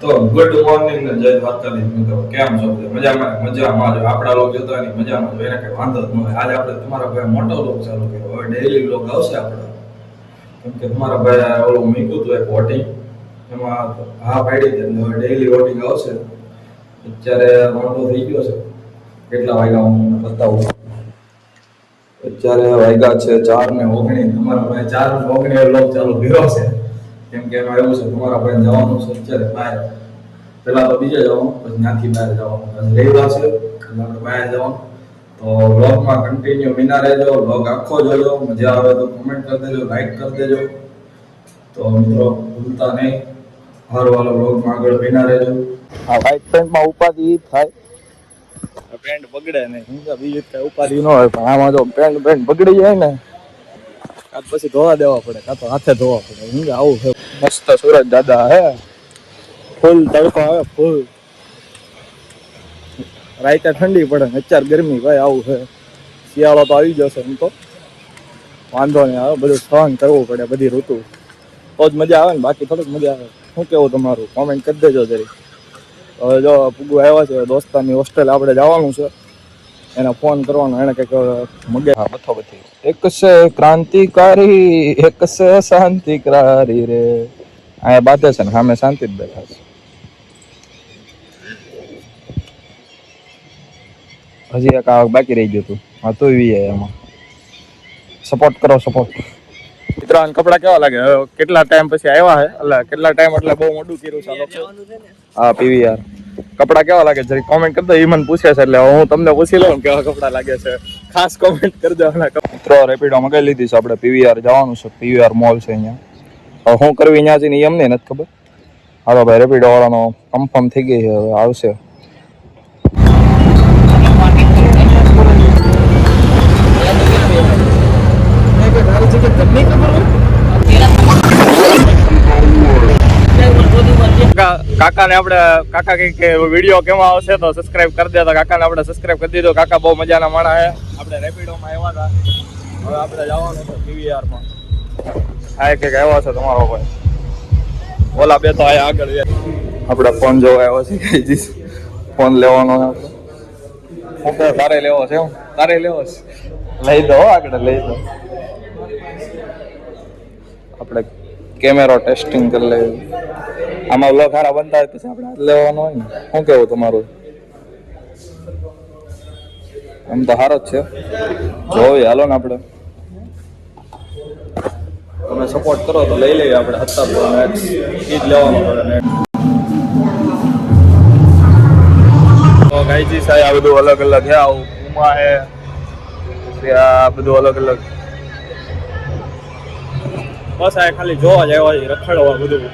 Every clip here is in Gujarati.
તો ગુડ મોર્નિંગ ને જય દ્વારકાધીશ મિત્રો. કેમ છો બધા? મજામાં? મજામાં જો. આપણા લોક જોતા ની મજામાં જો. એને કઈ વાંધો જ ન હોય. આજે આપણે તમારા ભાઈ મોટો લોક ચાલુ કર્યો. હવે ડેઈલી લોક આવશે આપણે. કેમ કે તમારા ભાઈ ઓલું મીકું હતું એક વોટિંગ એમાં હા પાડી દે હવે ડેઈલી વોટિંગ આવશે. અત્યારે મોટો થઈ ગયો છે. કેટલા વાગ્યા હું તમને બતાવું? અત્યારે વાગ્યા છે ચાર ને ઓગણીસ. તમારા ભાઈ ચાર ને ઓગણીસ લોક ચાલુ કર્યો છે. કેમ કે એમાં એવું છે તમારા ભાઈ જવાનું છે અત્યારે બહાર. પેલા તો બીજે જવાનું પછી ત્યાંથી બહાર જવાનું. રવિવાર છે એટલે આપણે બહાર જવાનું. તો બ્લોગમાં કન્ટિન્યુ વિના રહેજો બ્લોગ આખો જોજો. મજા આવે તો કમેન્ટ કરી દેજો લાઈક કરી દેજો. તો મિત્રો ભૂલતા નહીં. હર વાલો બ્લોગમાં આગળ વિના રહેજો. આ વ્હાઈટ પેન્ટમાં ઉપાધિ થાય. પેન્ટ બગડે નહીં. બીજું કઈ ઉપાધિ ન હોય પણ આમાં જો પેન્ટ પેન્ટ બગડી જાય ને પછી ધોવા દેવા પડે, કાં તો હાથે ધોવા પડે, હું આવું છે. મસ્ત સુરત દાદા હે. ફૂલ તડકો આવે, ફૂલ. રાઈતે ઠંડી પડે ને અત્યારે ગરમી, ભાઈ, આવું છે. શિયાળો તો આવી જશે એમ તો. વાંધો નહીં આવે, બધું સહન કરવું પડે, બધી ઋતુ. તો જ મજા આવે ને, બાકી થોડીક મજા આવે. શું કેવું તમારું? કોમેન્ટ કરી દેજો જરી. હવે જો પુગુ આવ્યા છે દોસ્તાની હોસ્ટેલ આપણે જવાનું છે. એને ફોન કરવાનો એને કંઈક મગે બથો બધી. એક છે ક્રાંતિકારી એક છે શાંતિકારી રે. અહીંયા બાધે છે ને સામે શાંતિ જ બેઠા છે. હજી એક આ બાકી રહી ગયું હતું. હા તો એવી એમાં. સપોર્ટ કરો સપોર્ટ મિત્રો કપડા કેવા લાગે? કેટલા ટાઈમ પછી આવ્યા હે? એટલે કેટલા ટાઈમ એટલે બહુ મોટું કર્યું છે હા પીવીઆર. કપડા કેવા લાગે? જરી કોમેન્ટ કરતો એ પૂછે છે એટલે હું તમને પૂછી લઉં કેવા કપડા લાગે છે. ખાસ કોમેન્ટ કરજો અને મિત્રો રેપિડો મગાવી લીધી છે આપણે પીવીઆર જવાનું છે પીવીઆર મોલ છે અહીંયા. હવે શું કરવી અહીંયા છે ને એ નથી ખબર. હાલો ભાઈ રેપિડો વાળાનો કન્ફર્મ થઈ ગઈ છે, હવે આવશે. કાકાને આપણે, કાકા કે વીડિયો કેમાં આવશે તો સબસ્ક્રાઇબ કરી દેતા કાકાને આપણે સબસ્ક્રાઇબ કરી દીધો. કાકા બહુ મજાના માણા છે. આપણે રેપિડોમાં આવ્યા હતા. હવે આપણે જવાનું છે પીવીઆરમાં. આ એક આવ્યો છે તમારો ભાઈ. ઓલા બે તો આયા આગળ. આપણે ફોન જોવા આવ્યો છે કઈ ફોન લેવાનો છે તારે લેવો છે તારે લેવો છે? લઈ દો, હો, આગળ લઈ દો. આપણે કેમેરો ટેસ્ટિંગ કરી લઈએ. આમાં વ્લોગ સારા બનતા હોય પછી આપણે લેવાનો હોય ને. શું કેવું તમારું? એમ તો સારો જ છે. જોઈએ હાલો ને આપણે. તમે સપોર્ટ કરો તો લઈ લઈએ આપણે હતા મેક્સ એ જ લેવાનો પડે તો ગાયજી સાહેબ આ બધું અલગ અલગ છે આવું ઉમા હે પછી આ બધું અલગ અલગ. બસ આ ખાલી જોવા જ આવ્યા રખડવા બધું.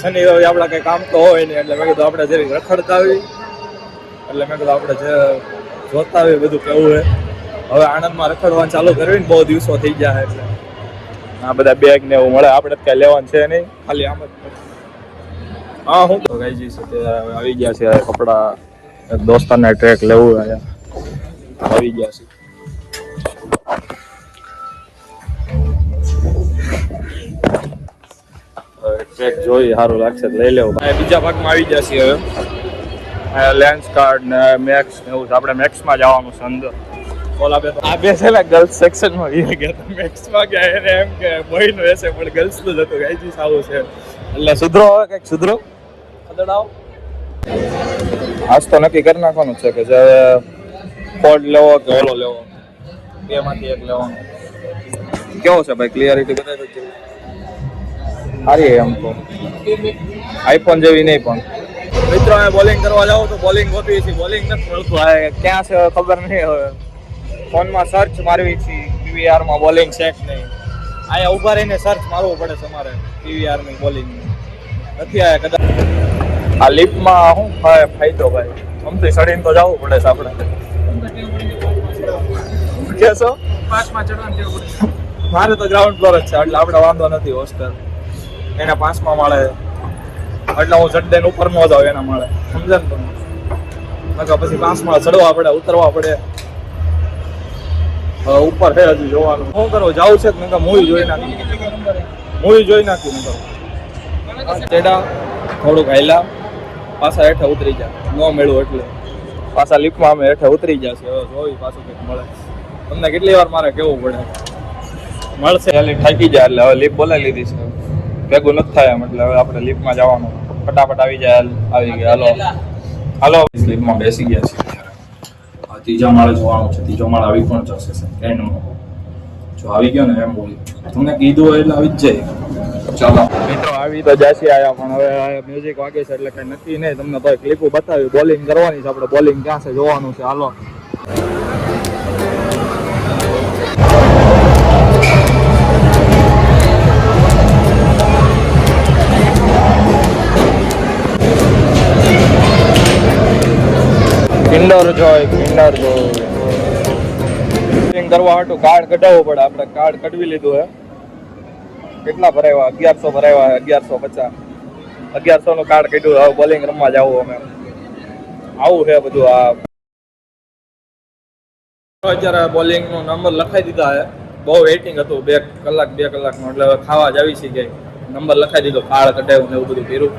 શનિ રવિ આપણા કઈ કામ તો હોય નહીં. એટલે મેં કીધું આપણે જરીક રખડતા આવી એટલે મેં કીધું આપણે જે જોતા આવી બધું કેવું છે હવે આણંદમાં રખડવાનું ચાલુ કરવી ને બહુ દિવસો થઈ ગયા એટલે. આ બધા બેગ ને એવું મળે આપણે કઈ લેવાનું છે નહીં. ખાલી આમ જ હા હું? તો ગાઈ જઈશ અત્યારે હવે આવી ગયા છે કપડાં કપડા ટ્રેક લેવું અહીંયા આવી ગયા છે. ટ્રેક જોઈ, સારું લાગશે લઈ લેવું. બીજા ભાગમાં આવી જશે હવે. લેન્સ કાર્ડ ને મેક્સ ને એવું. આપણે મેક્સમાં જવાનું છે અંદર. આ બે ને ગર્લ્સ સેક્શનમાં ગયા ગયા મેક્સમાં ગયા એને એમ કે બોયનું હશે, પણ ગર્લ્સનું જ હતું. ગાયજી સારું છે. એટલે સુધરો હવે કંઈક સુધરો? ખદડાવો. આજ તો નક્કી કરી નાખવાનું છે કે જે કોડ લેવો કે ઓલો લેવો. બેમાંથી એક લેવાનો કેવો છે ભાઈ? ક્લિયરિટી બતાવી સારી એમ તો. આઈફોન જેવી નહીં પણ. મિત્રો અમે બોલિંગ કરવા જાવ તો બોલિંગ ગોતવી છે બોલિંગ નથી મળતું. ક્યાં છે ખબર નહીં હવે. ફોનમાં સર્ચ મારવી છે. પીવીઆરમાં બોલિંગ સેટ નહીં. અહીંયા ઊભા રહીને સર્ચ મારવું પડે છે અમારે. પીવીઆરની બોલિંગ નથી આવ્યા કદાચ. આ લિફ્ટમાં શું થાય ફાયદો ભાઈ? અમથી સડીને તો જવું પડે છે આપણે. કેસો પાંચમાં ચડવાનું પડે? મારે તો ગ્રાઉન્ડ ફ્લોર જ છે એટલે આપણે વાંધો નથી હોસ્ટેલ એના પાંચમા માળે. એટલે હું ચડ્ડે ઉપર નો જાવ એના માળે. સમજે ને તમે? નકર પછી પાંચ માળે ચડવા પડે, ઉતરવા પડે. ઉપર છે હજુ જોવાનું. શું કરો જાવું છે કે નકર મૂવી જોઈ નાખી. મૂવી જોઈ નાખી નકર. ચેડા, થોડુંક હાઈલા પાછા હેઠે ઉતરી જાય ન મેળવું એટલે. પાછા લિફ્ટમાં અમે હેઠે ઉતરી જશે હવે જોઈ પાછું કંઈક મળે. તમને કેટલી વાર મારે કેવું પડે? મળશે, ખાલી થાકી જાય એટલે. હવે લિફ્ટ બોલાવી લીધી છે. ભેગું નથી થાય એમ એટલે હવે આપણે લિફ્ટમાં જવાનું. ફટાફટ આવી જાય આવી ગયા હાલો. હાલો. લિફ્ટમાં બેસી ગયા છીએ અત્યારે. ત્રીજા માળે જોવાનું છે. ત્રીજો માળ આવી પણ જશે એન્ડમાં જો આવી ગયો ને એમ બોલી. તમને કીધું એટલે આવી જ જાય. ચાલો. મિત્રો આવી તો જાસી આવ્યા પણ હવે મ્યુઝિક વાગે છે એટલે કઈ નક્કી નહીં. તમને તો ક્લિપો બતાવ્યું. બોલિંગ કરવાની છે આપણે. બોલિંગ ક્યાં છે જોવાનું છે. હાલો. કિન્ડર જોય કિન્ડર જોય કરવા હાટું કાર્ડ કઢાવવું પડે, આપણે કાર્ડ કઢવી લીધું હે. કેટલા ભરાવ્યા? અગિયારસો ભરાવ્યા અગિયારસો પચાસ. અગિયારસો નું કાર્ડ કઢ્યું હવે બોલિંગ રમવા જવું અમે. આવું છે બધું આ. અત્યારે બોલિંગ નો નંબર લખાઈ દીધા હે. બહુ વેઇટિંગ હતું, બે કલાક, બે કલાકનું, એટલે હવે ખાવા જ આવી છે કે નંબર લખાઈ દીધો કાર્ડ કઢાવ્યું ને એવું બધું કર્યું.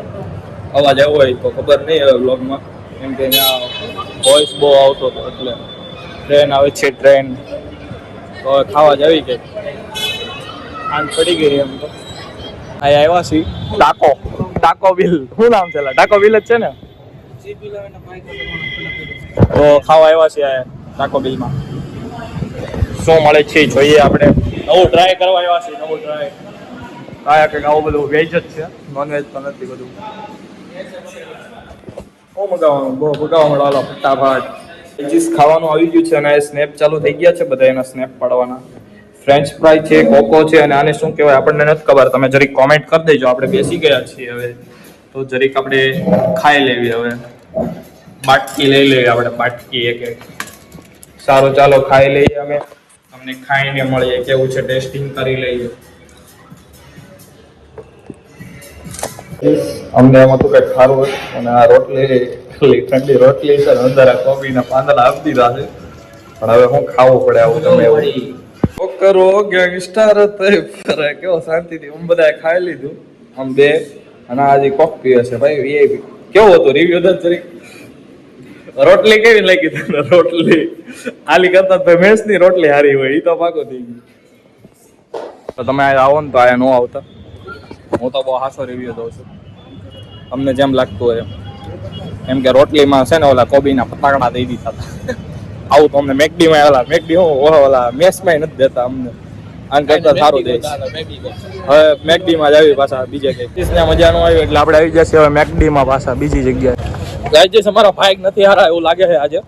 અવાજ આવ્યો હોય તો ખબર નહીં હવે બ્લોગમાં કેમ કે ત્યાં વોઇસ બહુ આવતો હતો એટલે ટ્રેન આવે છે ટ્રેન તો ખાવા જ આવી ગઈ. આન પડી ગઈ એમ તો. આ આવ્યા છીએ. ટાકો ટાકો બિલ શું નામ છે? ટાકો બિલ જ છે ને? તો ખાવા આવ્યા છીએ ટાકો બિલમાં શું મળે છે જોઈએ આપણે. નવું ટ્રાય કરવા આવ્યા છીએ, નવું ટ્રાય કાયા કંઈક આવું બધું વેજ જ છે. નોન વેજ તો નથી બધું. શું મગાવવાનું બહુ મગાવવા મળે હાલો ફટાફટ. ચીઝ ખાવાનું આવી ગયું છે અને સ્નેપ ચાલુ થઈ ગયા છે બધા એના સ્નેપ પાડવાના. ફ્રેન્ચ ફ્રાય છે કોકો છે અને આને શું કહેવાય આપણને નથી ખબર. તમે જરીક કોમેન્ટ કરી દેજો, આપણે બેસી ગયા છીએ હવે. તો જરીક આપણે ખાઈ લેવી હવે. બાટકી લઈ લેવી આપણે, બાટકી એક એક. સારું, ચાલો ખાઈ લઈએ અમે. તમને ખાઈને મળીએ, કેવું છે, ટેસ્ટિંગ કરી લઈએ. અમને એમ હતું કંઈક ખારું હોય. અને આ રોટલી ઠંડી રોટલી છે ને અંદર કોબીના પાંદડા આપી દીધા છે. પણ હવે શું ખાવું પડે આવું તમે એવું. કરો ગેંગસ્ટર ફરે કેવો શાંતિથી હું બધાએ ખાઈ લીધું. આમ બે. અને આજે કોક પીવે છે ભાઈ, એ કેવો હતું રિવ્યુ તો જરીક. રોટલી કેવી લાગી તને રોટલી? આલી કરતા તો મેસની રોટલી હારી હોય એ તો પાકો થઈ ગયું. તો તમે આવો ને તો આયા ન આવતા. હું તો બહુ હાસો રિવ્યુ દઉં છું. તમને જેમ લાગતું હોય એમ. કે રોટલીમાં છે ને ઓલા કોબીના પતાકડા દઈ દીધા હતા. આવું તો અમને મેકડીમાં ઓલા મેકડી હું ઓલા મેસમાં નથી દેતા અમને. આને કરતા સારું દે હવે મેકડીમાં જ આવી પાછા બીજે કઈ ને મજા નો આવી એટલે આપણે આવી જશે હવે મેકડીમાં પાછા બીજી જગ્યાએ. જાય જશે મારા ભાઈક નથી હારા એવું લાગે છે આજે.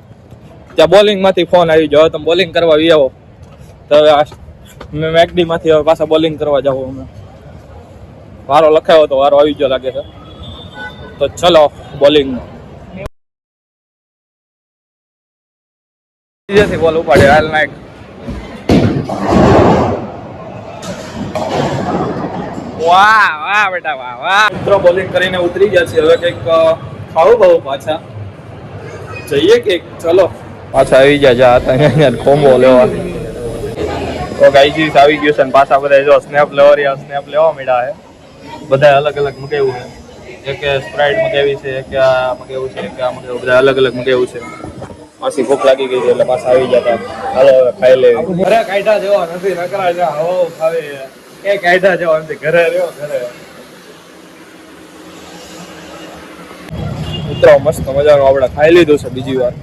ત્યાં બોલિંગમાંથી ફોન આવી ગયો તમે બોલિંગ કરવા આવી આવો. તો હવે મેકડીમાંથી હવે પાછા બોલિંગ કરવા જાવ અમે. વારો લખાયો તો વારો આવી ગયો લાગે છે. તો ચલો બોલિંગ. બોલ ઉપાડે હાલ નાયક વાહ વાહ બેટા વાહ વાહ. મિત્રો બોલિંગ કરીને ઉતરી ગયા છે હવે કંઈક ખાવું બહુ પાછા. જઈએ કે ચલો. પાછા આવી ગયા જા હતા કોમ્બો લેવા. તો ગાઈજીસ આવી ગયું છે પાછા બધા જો સ્નેપ લેવા રહ્યા સ્નેપ લેવા મળ્યા છે. બધા અલગ અલગ મગાવ્યું છે. એક સ્પ્રાઇટ મગાવી છે એક આ મગાવ્યું છે એક આ મગાવ્યું બધા અલગ અલગ મગાવ્યું છે. પાછી ભૂખ લાગી ગઈ છે એટલે પાછા આવી હતા. હાલો ખાઈ લે ઘરે કાઢા જેવો નથી નકરા જા હવો ખાવે એ કાઢા જેવો નથી ઘરે રહ્યો ઘરે. મિત્રો મસ્ત મજાનું આપણે ખાઈ લીધું છે બીજી વાર.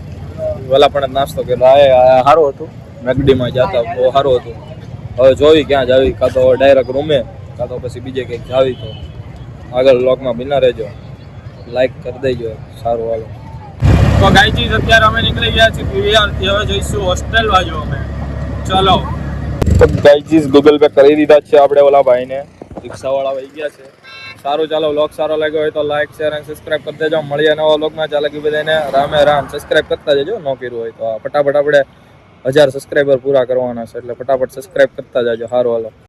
વેલા પણ નાસ્તો કર્યો. આ આ સારું હતું. મેગડીમાં જતા બહુ સારું હતું. હવે જોઈ ક્યાં જાવી કાં તો ડાયરેક્ટ રૂમે. કાં તો પછી બીજે કંઈક જાવી તો આગળ બ્લોગમાં બિના રહેજો. લાઈક કરી દેજો. સારું હાલો. તો ગાઈજી અત્યારે અમે નીકળી ગયા છીએ પીવીઆરથી. હવે જઈશું હોસ્ટેલ બાજુ અમે. ચલો. તો ગાયચીઝ ગૂગલ પે કરી દીધા છે આપણે ઓલા ભાઈને. રિક્ષાવાળા વહી ગયા છે. સારું ચાલો વ્લોગ સારો લાગ્યો હોય તો લાઈક શેર અને સબસ્ક્રાઇબ કરી દેજો. મળીએ નવા વ્લોગમાં ચાલે કે બધાને રામે રામ. સબસ્ક્રાઇબ કરતા જજો ન કર્યું હોય તો. ફટાફટ આપણે હજાર સબસ્ક્રાઈબર પૂરા કરવાના છે. એટલે ફટાફટ સબસ્ક્રાઇબ કરતા જજો. સારું હાલો.